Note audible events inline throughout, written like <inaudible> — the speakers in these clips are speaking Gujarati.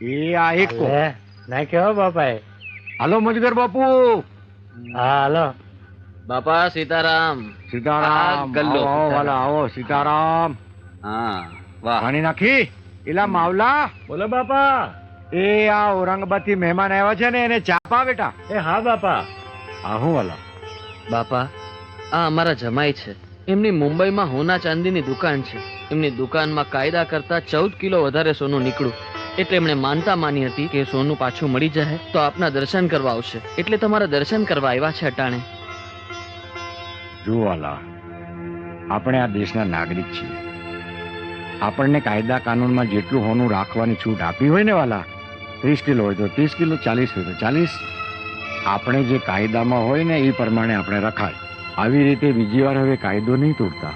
એ આ એક નાખ્યો હો હાલો મજગર બાપુ. હા હાલો. બાપા સીતારામ. સીતારામ ગલ્લો, આવો, આવો વાલા આવો સીતારામ. હા વાહ. પાણી નાખી. એલા માવલા. બોલો બાપા. એ આ ઔરંગાબાદથી મહેમાન આવ્યા છે ને એને ચાપા બેટા. એ હા બાપા. હા હું વાલા. બાપા આ અમારા જમાઈ છે. એમની મુંબઈમાં હોના ચાંદીની દુકાન છે. એમની દુકાનમાં કાયદા કરતા ચૌદ કિલો વધારે સોનું નીકળ્યું. એટલે એમણે માનતા માની હતી કે સોનું પાછું મળી જાય તો આપના દર્શન કરવા આવશે. એટલે તમારા દર્શન કરવા આવ્યા છે અટાણે. જુઓ વાલા આપણે આ દેશના નાગરિક છીએ. આપણને કાયદા કાનૂનમાં જેટલું હોનું રાખવાની છૂટ આપી હોય ને વાલા, ત્રીસ કિલો હોય તો ત્રીસ કિલો, ચાલીસ હોય તો ચાલીસ. આપણે જે કાયદામાં હોય ને એ પ્રમાણે આપણે રખાય. આવી રીતે બીજી વાર હવે કાયદો નહીં તોડતા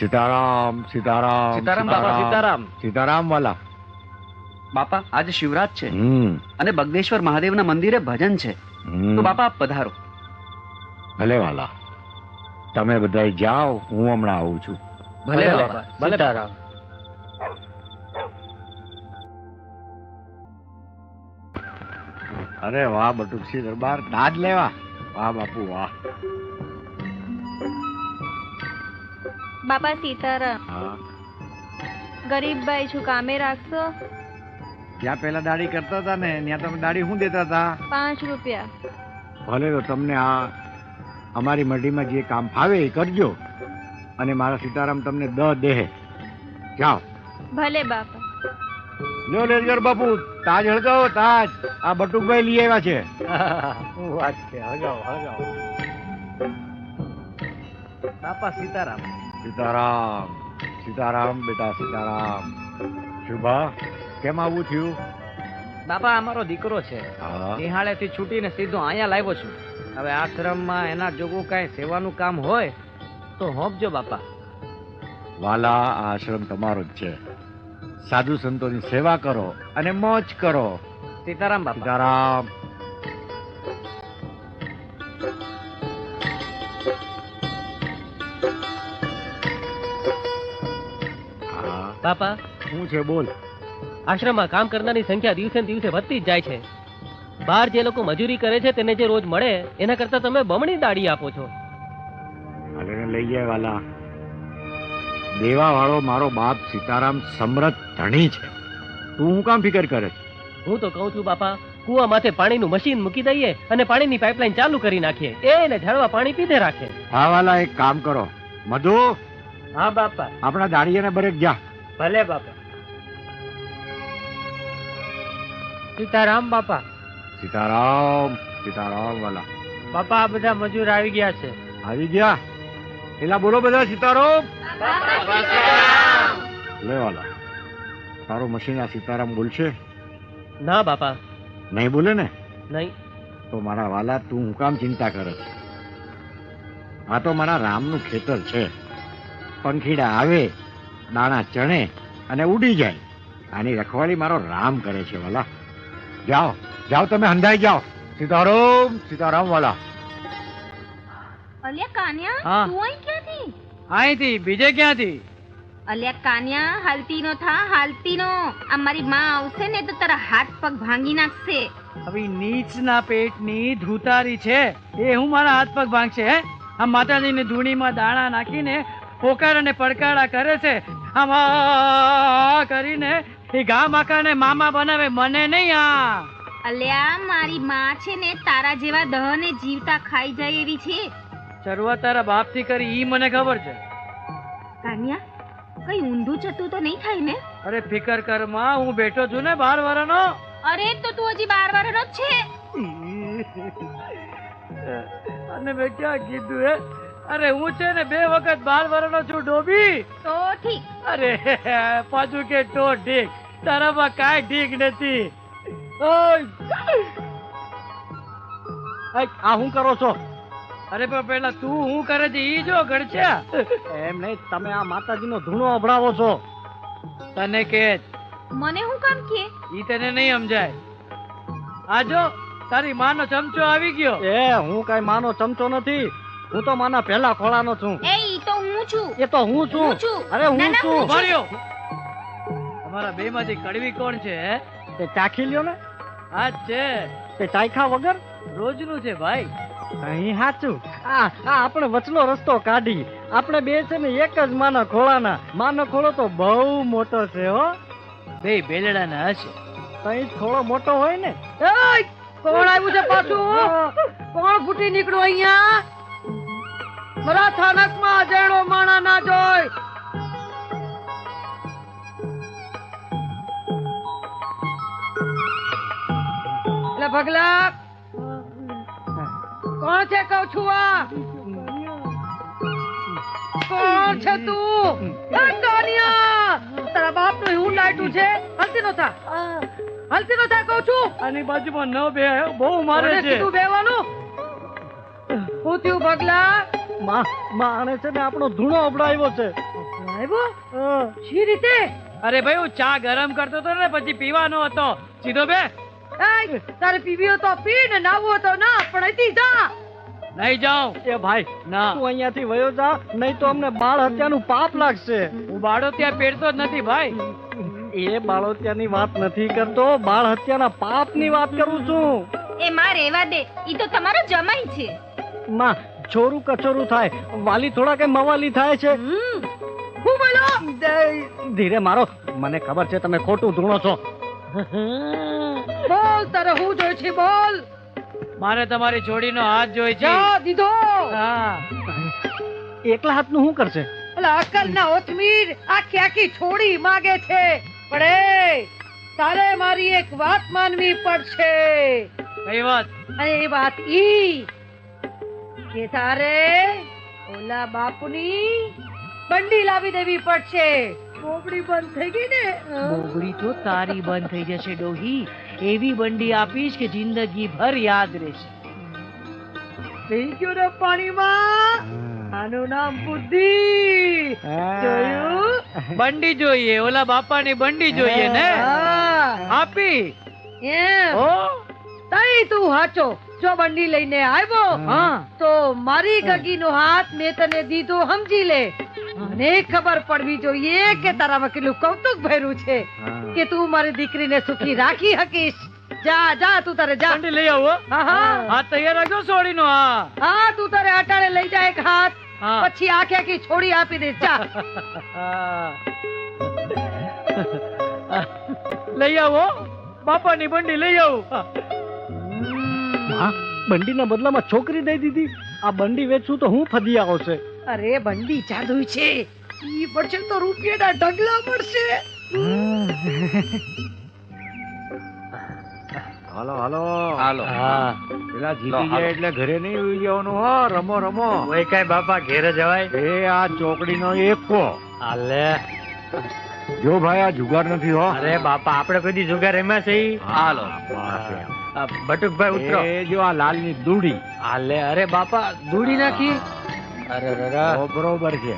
સીતારામ સીતારામ સીતારામ બાપા સીતારામ. સીતારામ. વાલા બાપા આજે શિવરાત છે. અને બગદેશ્વર મહાદેવના મંદિરે ભજન છે. તો બાપા આપ પધારો. ભલે વાલા તમે બધા જાઓ હું હમણાં આવું છું. ભલે બાપા સીતારામ. અરે વાહ બટુકસી દરબાર. દાદ લેવા. વાહ બાપુ વાહ. બાપા સીતારામ. હા. ગરીબ ભાઈ છું કામે રાખશો? ત્યાં પેલા દાઢી કરતા હતા ને ત્યાં તમે દાડી શું દેતા હતા? પાંચ રૂપિયા. ભલે તો તમને આ અમારી મંડીમાં જે કામ ફાવે એ કરજો. અને મારા સીતારામ તમને દ દેહે જાઓ. ભલે બાપા. લો લેજગર બાપુ તાજ હળગાવો તાજ. આ બટુકભાઈ લઈ આવ્યા છે. વાત છે હળગાવો હળગાવો. બાપા સીતારામ. સીતારામ સીતારામ બેટા સીતારામ. શુભા કેમ આવું થયું? બાપા અમારો દીકરો છે. નિહાળે થી છૂટીને સીધો અહીંયા લાવ્યો છું. હવે આશ્રમમાં એના જોગું કાંઈ સેવાનું કામ હોય તો હોપજો બાપા. વાલા આ આશ્રમ તમારો જ છે. સાધુ સંતોની સેવા કરો અને મોજ કરો. સીતારામ બાપા. સીતારામ. બાપા શું છે બોલ. આશ્રમમાં કામ કરનારની સંખ્યા દિવસે ને દિવસે વધતી જ જાય છે. બહાર જે લોકો મજૂરી કરે છે તેને જે રોજ મળે એના કરતા તમે બમણી દાડી આપો છો. લઈ જાય વાલા. દેવા વાળો મારો બાપ સીતારામ સમૃદ્ધ ધણી છે. તું હું કામ ફિકર કરે? હું તો કહું છું બાપા કુવા માથે પાણીનું મશીન મૂકી દઈએ અને પાણીની પાઇપલાઇન ચાલુ કરી નાખીએ. એને ઝાડવા પાણી પીધે રાખે. હા વાલા એક કામ કરો. મધુ હા બાપા. આપણા દાડીયાને બરેક જા. ભલે બાપા. સીતારામ બાપા. સીતારામ સીતારામ વાલા. બાપા આ બધા મજૂર આવી ગયા છે. આવી ગયા? એલા બોલો બધા સીતારામ? લે વાલા તારું મશીન આ સીતારામ બોલશે? ના બાપા. નહીં બોલે ને? નહીં. તો મારા વાલા તું હું કામ ચિંતા કરે છે? આ તો મારા રામનું ખેતર છે. પંખીડા આવે દાણા ચણે અને ઉડી જાય. આની રખવાળી મારો રામ કરે છે વાલા. જાઓ જાઓ તમે હંધાઈ જાઓ. સીતારામ સીતારામ વાલા. અલ્યા કાન્યા તું અહીં ક્યાંથી? અહીંથી બીજે ક્યાંથી? અલ્યા કાન્યા હાલતી નો થા હાલતી નો આ મારી માં આવશે ને તો તારા હાથ પગ ભાંગી નાખશે. હવે નીચના પેટની ધૂતારી છે એ હું મારા હાથ પગ ભાંગશે હે? આ માતાજીની ધૂણીમાં દાણા નાખીને પોકાર અને પડકારા કરે છે આમ કરીને એ માકાને મામા બનાવે મને નહીં આ. અલ્યા મારી માં છે ને તારા જેવા દહને જીવતા ખાઈ જાય એવી છે. શરૂઆત તારા બાપથી કરી ઈ મને ખબર છે. કાન્યા કઈ ઊંધું જતું તો નહીં થાય ને? અરે ફિકર કરમાં હું બેઠો છું ને બાર વર્ષનો અરે તો તું હજી બાર વર્ષનો જ છે. અને મેં ક્યાં કીધું હે? અરે હું છે ને બે વખત બાર વર્ષનો છું ડોબી. તો ઠીક. અરે પાછું કે તો ઠીક તારામાં કાંઈ ઠીક નથી. આ હું કરો છો? અરે પણ પેલા તું હું કરે છે ઈ જો ગડછા એમ નહીં તમે આ માતાજીનો ધૂણો અભડાવો છો. તને કે મને હું કામ કે? ઈ તને નહીં સમજાય. આ જો તારી માનો ચમચો આવી ગયો. એ હું કઈ માનો ચમચો નથી. હું તો માના પહેલા ખોળાનો છું. એ ઈ તો હું છું. એ તો હું છું. અરે હું છું. ભર્યો અમારા બે માંથી કડવી કોણ છે તે ચાખી લ્યો ને. આ છે. તે ચાખ્યા વગર? રોજનું છે ભાઈ. અહીં સાચું આ આ આપણે વચલો રસ્તો કાઢી. આપણે બે છે ને એક જ માના ખોળાના. માનો ખોળો તો બહુ મોટો છે હો. બે બેલડાના હશે. તઈ થોડો મોટો હોય ને. કોણ આવ્યું છે પાછું? કોણ ફૂટી નીકળ્યું અહીંયા? મારા સ્થાનકમાં અજેણો માણા ના જોય. એટલે ભગલા કોણ છે કઉ છું આ? કોણ છે તું? એ તારા બાપનું હું લાઈટું છે? હલતી નો થા. હલતી નો થા કઉ છું. આની બાજુમાં ન બે બહુ મારે છે. તું બેવાનું હું થયું ભગલા માં માણે છે ને આપણો ધૂણો અબડાવ્યો છે. આવ્યો શી રીતે? અરે ભાઈ હું ચા ગરમ કરતો હતો ને પછી પીવાનો હતો. સીધો બે. તારે પીવી તો પી ને નાવું તો ના પણ અહીંથી જા. નહીં જાઉં. એ ભાઈ ના. તું અહીંયાથી વયો જા નહીં તો અમને બાળ હત્યાનું પાપ લાગશે. હું બાળો ત્યાં પેડતો જ નથી ભાઈ. એ બાળ હત્યાની વાત નથી કરતો બાળ હત્યાના પાપની વાત કરું છું. એ માં રેવા દે ઈ તો તમારો જમાઈ છે. માં છોરું કચોરું થાય વાલી થોડા કે મવાલી થાય છે? હું બોલો? ધીરે મારો મને ખબર છે તમે ખોટું ધૂણો છો. બોલ તારે હું જોઈ છે બોલ. મારે તમારી જોડીનો હાથ જોઈ છે. જા દીધો. હા. એકલા હાથનું શું કરશે? એટલે અકલ ના ઓથમીર આખી આખી છોડી માગે છે. પણ એ તારે મારી એક વાત માનવી પડશે. કઈ વાત? અને એ વાત ઈ કે તારે ઓલા બાપની બંડી લાવી દેવી પડશે. બોબડી બંધ થઈ ગઈ ને? બોબડી તો તારી બંધ થઈ જશે ડોહી. એવી બંડી આપીશ કે જિંદગી ભર યાદ રહેશે. થઈ ગયો ને પાણીમાં? આનું નામ બુદ્ધિ. જોયું? બંડી જોઈએ ઓલા બાપાની બંડી જોઈએ ને? આપી. એ ઓ તઈ તું હાચો. જો બંડી લઈને આવ્યો તો મારી ગગીનો હાથ મેં તને દીધો સમજી લે. મને ખબર પડવી જોઈએ કે તારામાં કેટલું કૌતુક ભર્યું છે કે તું મારી દીકરીને સુખી રાખી હકીશ જા જા તું તારે જા. બંડી લઈ આવો. હા તૈયાર રાખજો સોડીનો હા. હા તું તારે અટાણે લઈ જા એક હાથ. પછી આખે આખી છોડી આપી દે. જા. <laughs> લઈ આવો. બાપાની બંડી લઈ આવો. બંડીના બદલામાં છોકરી દઈ દીધી. આ બંડી વેચું તો હું ફદી આવશે. અરે બંડી જાદુ છે. ઈ પડશે તો રૂપિયાના ઢગલા પડશે હાલો હાલો. હાલો. હા. પેલા જીતી જાય એટલે ઘરે નહીં ઉઈ જવાનું હો. રમો રમો. ઓય કાઈ બાપા ઘેરે જવાય? એ આ ચોકડીનો એકો આલે જો ભાઈ આ જુગાર નથી હો. અરે બાપા આપણે કદી જુગાર એમાં છે? હાલો. આ બટુકભાઈ ઉતરો. એ જો આ લાલની દૂડી. આલે અરે બાપા દૂડી નાખી. અરે રે બરોબર છે.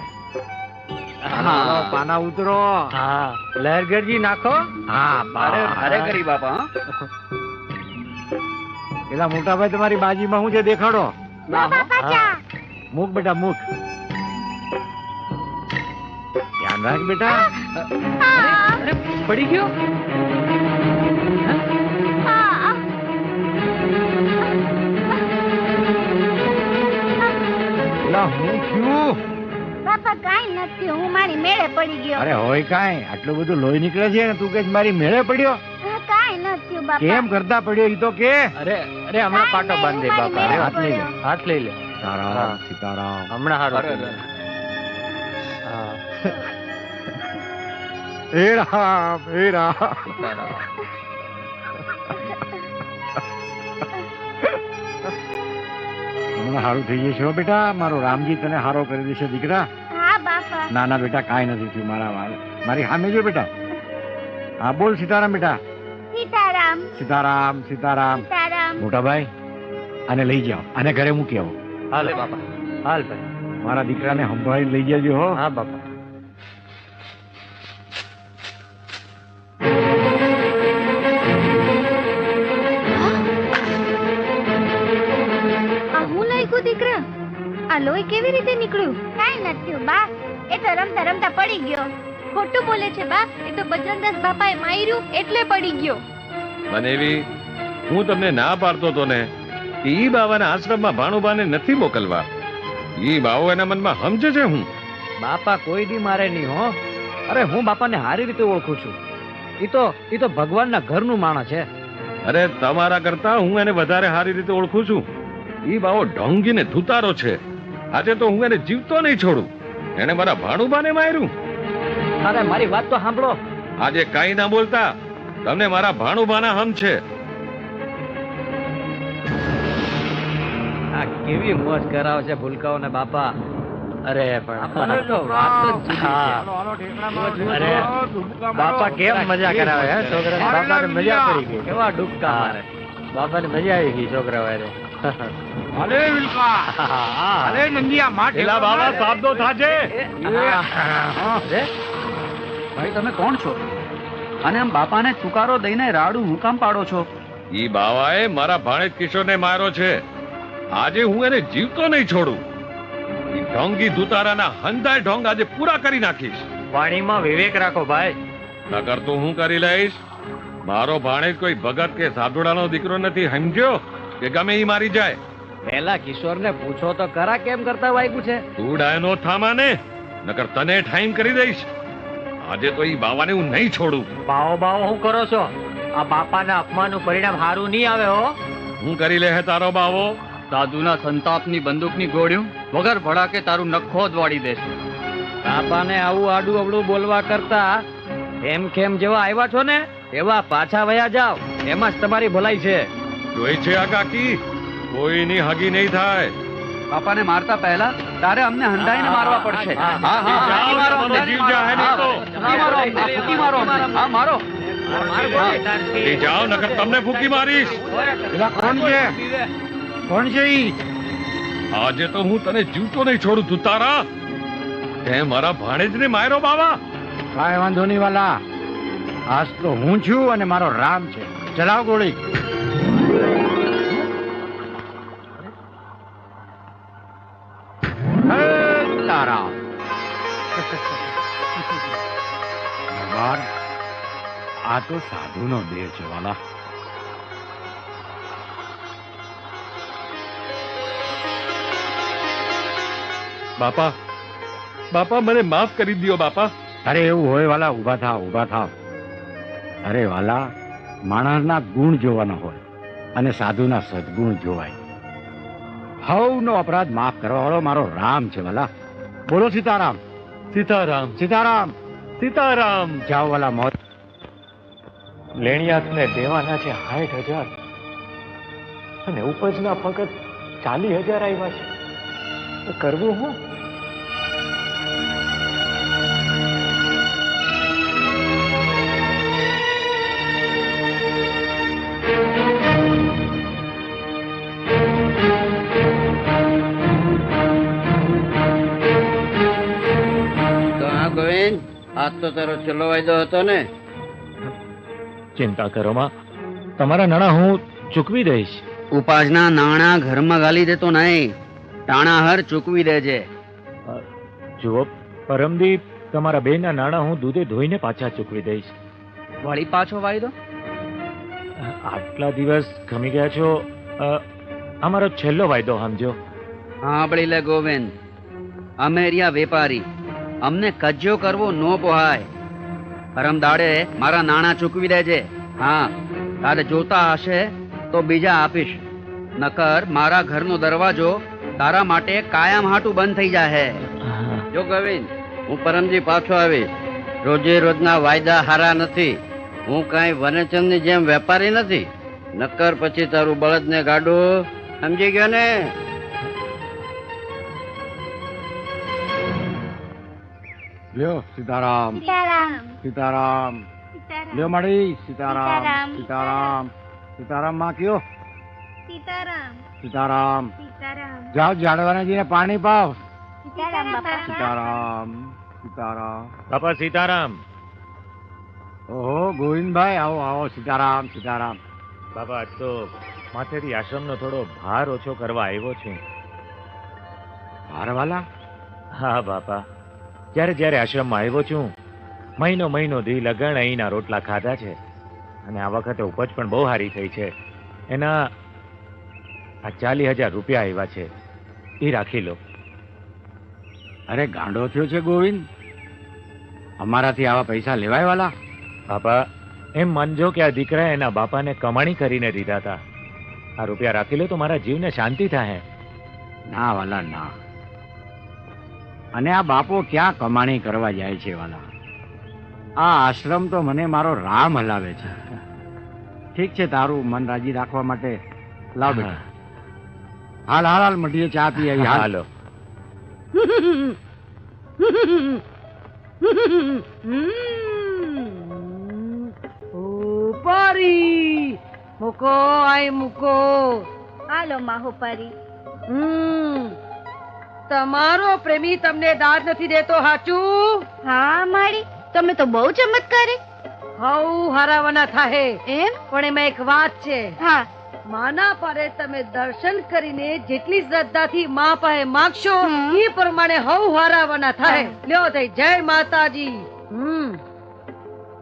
હા. પાના ઉતરો. હા. લહેરગરજી નાખો. હા અરે અરે કરી બાપા પેલા મોટાભાઈ તમારી બાજીમાં હું છે દેખાડો. મૂક બેટા મૂક. ધ્યાન રાખ બેટા. પડી ગયો? નથી હું મારી મેળે પડી ગયો. અરે હોય કાંઈ આટલું બધું લોહી નીકળે છે ને તું કે મારી મેળે પડ્યો? કાઈ નથી કેમ કરતા પડ્યો ઈ તો કે? અરે અરે હમણાં પાટો બાંધી બાપા. અરે હાથ લઈ લે. હાથ લઈ લે. સીતારામ સીતારામ. હમણાં હારું. હા હે રામ હે રામ. હમણાં સારું થઈ જશે બેટા. મારો રામજી તને હારો કરી દેશે દીકરા. હા બાપા. ના ના બેટા કાંઈ નથી થયું મારા વાળ. મારી હામે જો બેટા. હા બોલ સીતારામ બેટા. સીતારામ. સીતારામ સીતારામ. સીતારામ. મોટા આને લઈ જાઓ. આને ઘરે મૂકી આવો. હાલે બાપા. હાલ ભાઈ. મારા દીકરાને સંભાળી લઈ જજો હો. હા બાપા. આ લોહી કેવી રીતે નીકળ્યું? કાઈ નથી બા. એ તો રમતા રમતા પડી ગયો. ખોટું બોલે છે બા. એ તો બજરંગદાસ બાપાએ માર્યું એટલે પડી ગયો. બનેવી હું તમને ના પાડતો તો ને ઈ બાવાના આશ્રમમાં ભાણુબાને નથી મોકલવા. ઈ બાવો એના મનમાં સમજે છે હું. બાપા કોઈ દી મારે નહીં હો. અરે હું બાપાને સારી રીતે ઓળખું છું. ઈ તો ઈ તો ભગવાનના ઘરનું માણસ છે. અરે તમારા કરતા હું એને વધારે સારી રીતે ઓળખું છું. ઈ બાવો ઢોંગીને ધુતારો છે. આજે તો હું એને જીવતો નહીં છોડું. એને મારા ભાણુબાને માર્યું. અરે મારી વાત તો સાંભળો. આજે કાઈ ના બોલતા તમને મારા ભાણુબાના હમ છે. આ કેવી મોજ કરાવે છે. ભૂલકાઓ ને બાપા અરે પણ. અરે બાપા કેમ મજા કરાવે હે? છોકરા બાપાને મજા પડી ગઈ. કેવા ડૂબકા મારે. બાપાને મજા આવી ગઈ છોકરા વારે અલે વિલકા. અલે નંદિયા માં એલા બાવા સાબદો થાજે. ભાઈ તમે કોણ છો? અને આમ બાપાને ચુકારો દઈને રાડું હું કામ પાડો છો? ઈ બાવાએ મારા ભાણેજ કિશોરને માર્યો છે. આજે હું એને જીવતો નહીં છોડું. ઈ ઢોંગી ધુતારાના હંધાય ઢોંગ આજે પૂરા કરી નાખીશ. વાણીમાં વિવેક રાખો ભાઈ. નકર તો હું કરી લઈશ? મારો ભાણેજ કોઈ ભગત કે સાધુડાનો દીકરો નથી સમજ્યો? કે ગમે ઈ મારી જાય. પેલા કિશોરને પૂછો તો કરા કેમ કરતા વાગ્યું છે? તું ડાયનો થામા ને નકર તને ટાઈમ કરી દઈશ. આજે તો ઈ બાવાને હું નહીં છોડું. બાવો બાવો હું કરો છો? આ બાપાના અપમાનનું પરિણામ સારું નહીં આવે હો. હું કરી લે હે તારો બાવો. દાદુના સંતાપની બંદૂકની ગોળ્યું વગર ભડાકે તારું નખો જ વાળી દેશે. બાપાને આવું આડું અવળું બોલવા કરતા એમ કેમ જેવા આવ્યા છો ને એવા પાછા વયા જાવ એમાં જ તમારી ભલાઈ છે. જોઈ છે આ કાકી? કોઈની હગી નહીં થાય. બાપાને મારતા પહેલા તારે અમને હંડાઈને મારવા પડશે. હા, હા હા હા, જાઓ, મારો જીવ જાહે નહીં મારો મારો મારો એ જાઓ નકર તમને ફૂકી મારીશ. કોણ છે? કોણ છે ઈ? આજે તો હું તને જીવતો નહીં છોડું તું તારા. તે મારા ભાણેજને માર્યો બાવા. કાંઈ વાંધો નહીં વાલા. આજ તો હું છું અને મારો રામ છે. ચલાવ ગોળી. ભગવાન આ તો સાધુનો દેહ છે વાલા. બાપા બાપા મને માફ કરી દો બાપા. અરે એવું હોય વાલા ઊભા થાવ ઊભા થાવ. અરે વાલા માણસના ગુણ જોવાના હોય અને સાધુના સદગુણ જોવાય. હવનો અપરાધ માફ કરવા વાળો મારો રામ છે વાલા. બોલો સીતારામ. સીતારામ સીતારામ સીતારામ. જાઓ વાલા મોત. લેણિયાતને દેવાના છે સાઠ હજાર અને ઉપજના ફક્ત ચાલી હજાર આવ્યા છે. કરવું હું? આજ તો તારો છેલ્લો વાયદો હતો ને. ચિંતા કરો માં. તમારા નાણાં હું ચૂકવી દઈશ. ઉપાસના નાણા ઘરમાં ગાલી દેતો નહીં. ટાણા હર ચૂકવી દેજે. જુઓ પરમદીપ તમારા બેના નાણાં હું દૂધે ધોઈને પાછા ચૂકવી દઈશ. વળી પાછો વાયદો? આટલા દિવસ ખમી ગયા છો. અમારો છેલ્લો વાયદો સમજો. સાંભળી લે ગોવિંદ. અમે રહ્યા વેપારી. અમને કજ્યો કરવો નો પોહાય. પરમ દાડે મારા નાણાં ચૂકવી દેજે. હા તારે જોતા હશે તો બીજા આપીશ. નકર મારા ઘરનો દરવાજો તારા માટે કાયમ હાટું બંધ થઈ જાહે. જો ગોવિંદ હું પરમજી પાછો આવીશ રોજે રોજના વાયદા હારા નથી. હું કાંઈ વનચંદની જેમ વેપારી નથી. નકર પછી તારું બળદને ગાડું. સમજી ગયો ને? લ્યો સીતારામ. સીતારામ. સીતારામ. લ્યો મળી સીતારામ. સીતારામ. સીતારામ. માં કયો? સીતારામ. સીતારામ. જાઓ જાડવાનાજીને પાણી પાવ. સીતારામ સીતારામ. સીતારામ. બાપા સીતારામ. ઓહો ગોવિંદભાઈ આવો આવો સીતારામ સીતારામ. બાપા આજ તો માથેથી આશ્રમનો થોડો ભાર ઓછો કરવા આવ્યો છું. ભારવાલા? હા બાપા. જ્યારે જ્યારે આશ્રમમાં આવ્યો છું મહિનો મહિનો દી લગણ અહીંના રોટલા ખાધા છે. અને આ વખતે ઉપજ પણ બહુ સારી થઈ છે. એના આ ચાલીસ હજાર રૂપિયા આવ્યા છે. એ રાખી લો. અરે ગાંડો થયો છે ગોવિંદ. અમારાથી આવા પૈસા લેવાય વાલા? બાપા એમ માનજો કે આ દીકરાએ એના બાપાને કમાણી કરીને દીધા હતા આ રૂપિયા રાખી લો તો મારા જીવને શાંતિ થાય ના વાલા ના. અને આ બાપો ક્યાં કમાણી કરવા જાય છે વાલા? આ આશ્રમ તો મને મારો રામ હલાવે છે. ઠીક છે તારું મન રાજી રાખવા માટે. લાવ બેટા. હાલ હાલ હાલ મટીએ ચા પી આવી હાલો. ઉપારી મૂકો આય મૂકો. હાલો હોપારી હમ. તમારો પ્રેમી તમને દાદ નથી દેતો હાચું? હા માળી તમે તો બહુ ચમત્કારી. હવ હારાવાના થાહે. એમ? પણ એમાં એક વાત છે. હા. માના પારે તમે દર્શન કરીને જેટલી શ્રદ્ધાથી મા પાસે માગશો એ પ્રમાણે હવ હારાવાના થાય લ્યો થઈ જય માતાજી. હમ.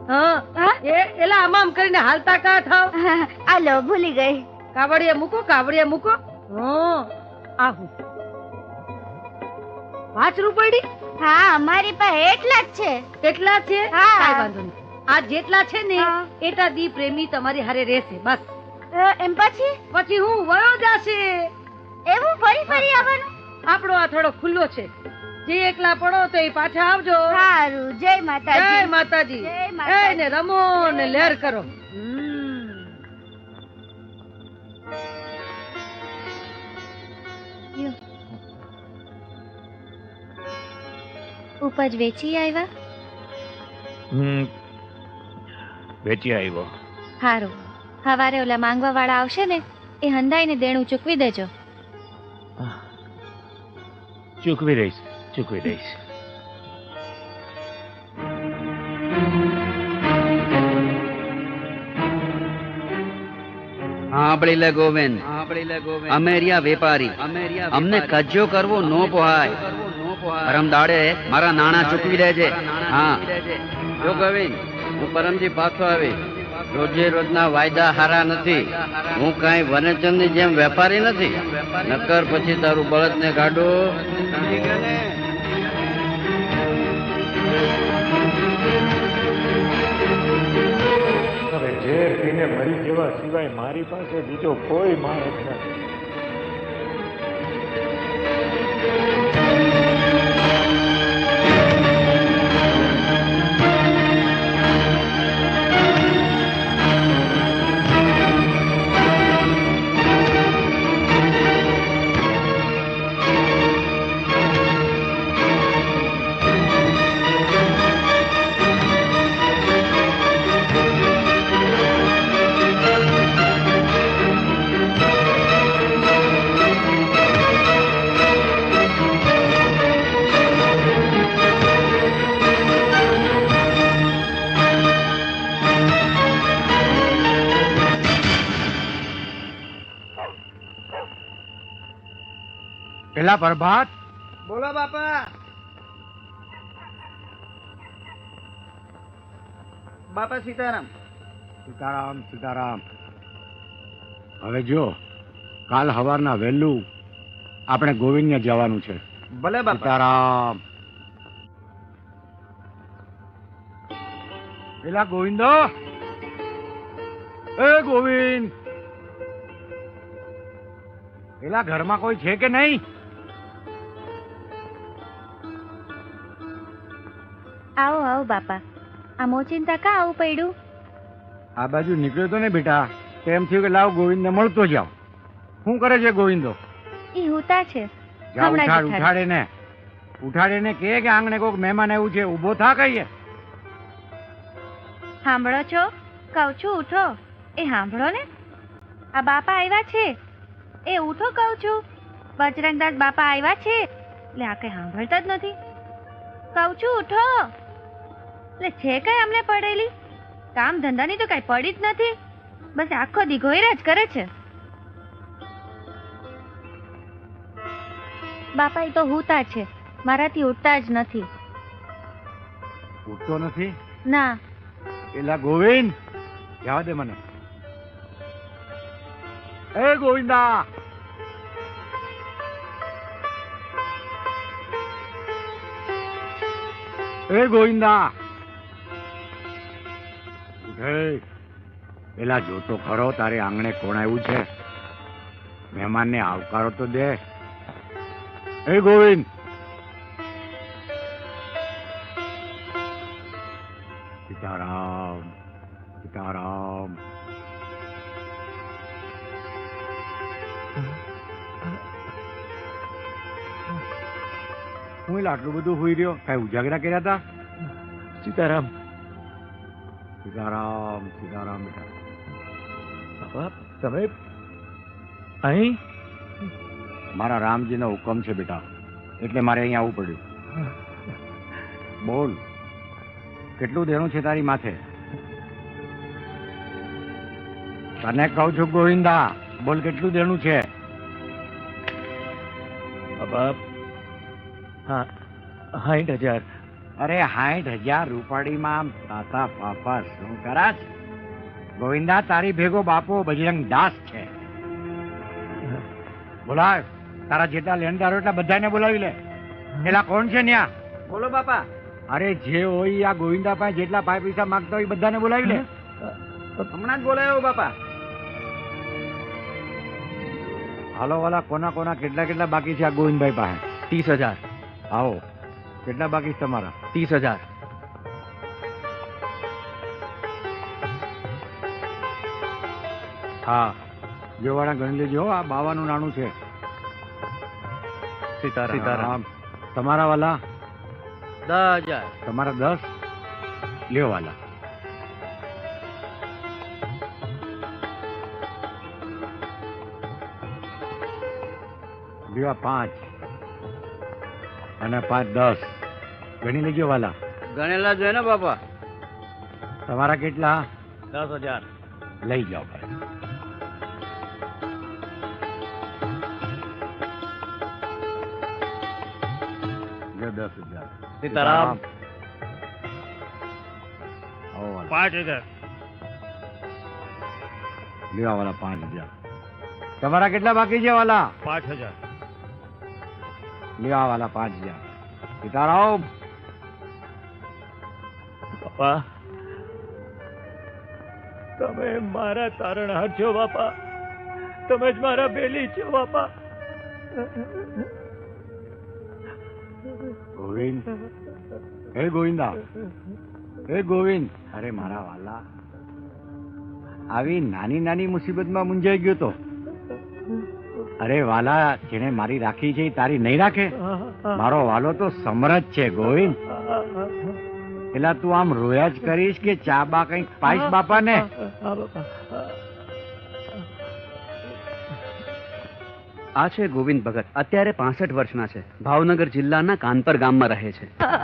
હા? એ એલા આમ કરીને હાલતા કા થાવ? આ લો ભૂલી ગઈ. કાવડિયા મૂકો કાવડિયા મૂકો. હા. આહુ. પાંચ રૂપડી હા અમારી પાસે એટલા જ છે. એટલા છે? હા. કાંઈ વાંધો નહીં. આ જેટલા છે ને હા. એટલા દી પ્રેમી તમારી હારે રહેશે બસ. અ, એમ પછી? પછી હું વયો જાશે એવું? ફરી ફરી આવવાનું? આપણો આ થોડો ખુલ્લો છે. જે એકલા પડો તો એ પાછા આવજો. સારું. જય જય માતાજી. માતાજી જય માતાજી. એ ને રમો ને લહેર કરો. ઉપજ વેચી આવ્યા? હમ. વેચી આવ્યો. સારું સવારે ઓલા માંગવા વાળા આવશે ને એ હંધાઈને દેણું ચૂકવી દેજો. ચૂકવી દઈશ ચૂકવી દઈશ. સાંભળી લે ગોવિંદ. અમે રહ્યા વેપારી. અમને કજ્જો કરવો નો પોહાય. પરમ દાડે મારા નાણા ચૂકવી દેજે. હા. જો ગોવિંદ હું પરમજી પાછો આવી. રોજે રોજના વાયદા હારા નથી. હું કાંઈ વનચંદની જેમ વેપારી નથી. નકર પછી તારું બળદને કાઢો. હવે ઝેર પીને મરી જવા સિવાય મારી પાસે બીજો કોઈ માણસ નથી. પેલા પ્રભાત? બોલો બાપા. બાપા સીતારામ. સીતારામ સીતારામ. હવે જો કાલ સવારના વહેલું આપણે ગોવિંદને જવાનું છે. ભલે સીતારામ. પેલા ગોવિંદો. એ ગોવિંદ. પેલા ઘરમાં કોઈ છે કે નહીં? આવો બાપા. આ મોચિંતા કા આવું પડ્યું? આ બાજુ નીકળ્યો તો ને બેટા. તેમ થયું કે લાવ ગોવિંદને મળતો જાવ શું કરે છે ગોવિંદો? ઈ હુતા છે. જા ઉઠાડ. ઉઠાડે. ને ઉઠાડે ને કે કે આંગણે કોક મહેમાન આવ્યું છે? ઊભો થા કહીએ. સાંભળો છો? કહું છું ઉઠો. એ સાંભળો ને. આ બાપા આવ્યા છે. એ ઉઠો કહું છું. બજરંગદાસ બાપા આવ્યા છે. એટલે આ કઈ સાંભળતા જ નથી. કહું છું ઉઠો. એટલે છે કઈ અમને પડેલી? કામ ધંધાની તો કઈ પડી જ નથી. બસ આખો દી જ કરે છે. બાપા એ તો હુતા છે. મારાથી ઉઠતા જ નથી. ઉઠતો નથી? ના. એલા ગોવિંદ જવા દે મને. એ ગોવિંદા! એ ગોવિંદા! ઉઠે પેલા જોતો ખરો, તારે આંગણે કોણ આવ્યું છે? મહેમાનને આવકારો તો દે. હે, ગોવિંદ. સીતારામ સીતારામ. હું એટલે આટલું બધું હોઈ રહ્યો? કઈ ઉજાગરા કર્યા હતા સીતારામ સીતારામ સીતારામ બેટા. બાપા તમે? અહીં? મારા રામજીનો હુકમ છે બેટા. એટલે મારે અહીંયા આવવું પડ્યું. બોલ કેટલું દેણું છે તારી માથે? તને કહું છું ગોવિંદા બોલ કેટલું દેણું છે? બાપા હા સાઠ હજાર. અરે સાઠ હજાર રૂપાડીમાં આમ તાતા પાપા શું કરાશ? ગોવિંદા તારી ભેગો બાપો બજરંગ દાસ છે. બોલાવ તારા જેટલા લેણદારો એટલા બધાને બોલાવી લે. પેલા કોણ છે ન્યા? બોલો બાપા. અરે જે હોય આ ગોવિંદા પાસે જેટલા પાંચ પૈસા માંગતા હોય એ બધાને બોલાવી લે. હમણાં જ બોલાયો બાપા. હાલો વાલા કોના કોના કેટલા કેટલા બાકી છે આ ગોવિંદભાઈ પાસે? ત્રીસ હજાર. આવો. કેટલા બાકી છે તમારા? ત્રીસ હજાર. હા. જોવાના ગણી લેજો આ બાવાનું નાણું છે. સીતારામ. સીતારામ. તમારા વાલા? દસ હજાર. તમારા દસ? લ્યો વાલા. લ્યો પાંચ. અને પાંચ દસ. ગણી લેજો વાલા. ગણેલા જોઈએ ને બાપા? તમારા કેટલા? દસ હજાર. લઈ જાઓ ભાઈ. દસ હજાર. સીતારામ. પાંચ હજાર. લ્યો વાલા પાંચ હજાર. તમારા કેટલા બાકી છે વાલા? પાંચ હજાર. આ વાલા પાંચ હજાર. સીતારામ! બાપા તમે મારા તારણહાર છો બાપા. તમે જ મારા બેલી છો બાપા. ગોવિંદ હે ગોવિંદા હે ગોવિંદ. અરે મારા વાલા આવી નાની નાની મુસીબતમાં મુંજાઈ ગયો તો? અરે વાલા જેને મારી રાખી છે તારી નહીં રાખે? મારો વાલો તો સમરજ છે ગોવિંદ. પેલા તું આમ રોયા જ કરીશ કે ચા બા કઈ પાઈશ બાપા ને આ છે ગોવિંદ ભગત. અત્યારે પાસઠ વર્ષના છે. ભાવનગર જિલ્લાના કાનપર ગામમાં રહે છે. <laughs>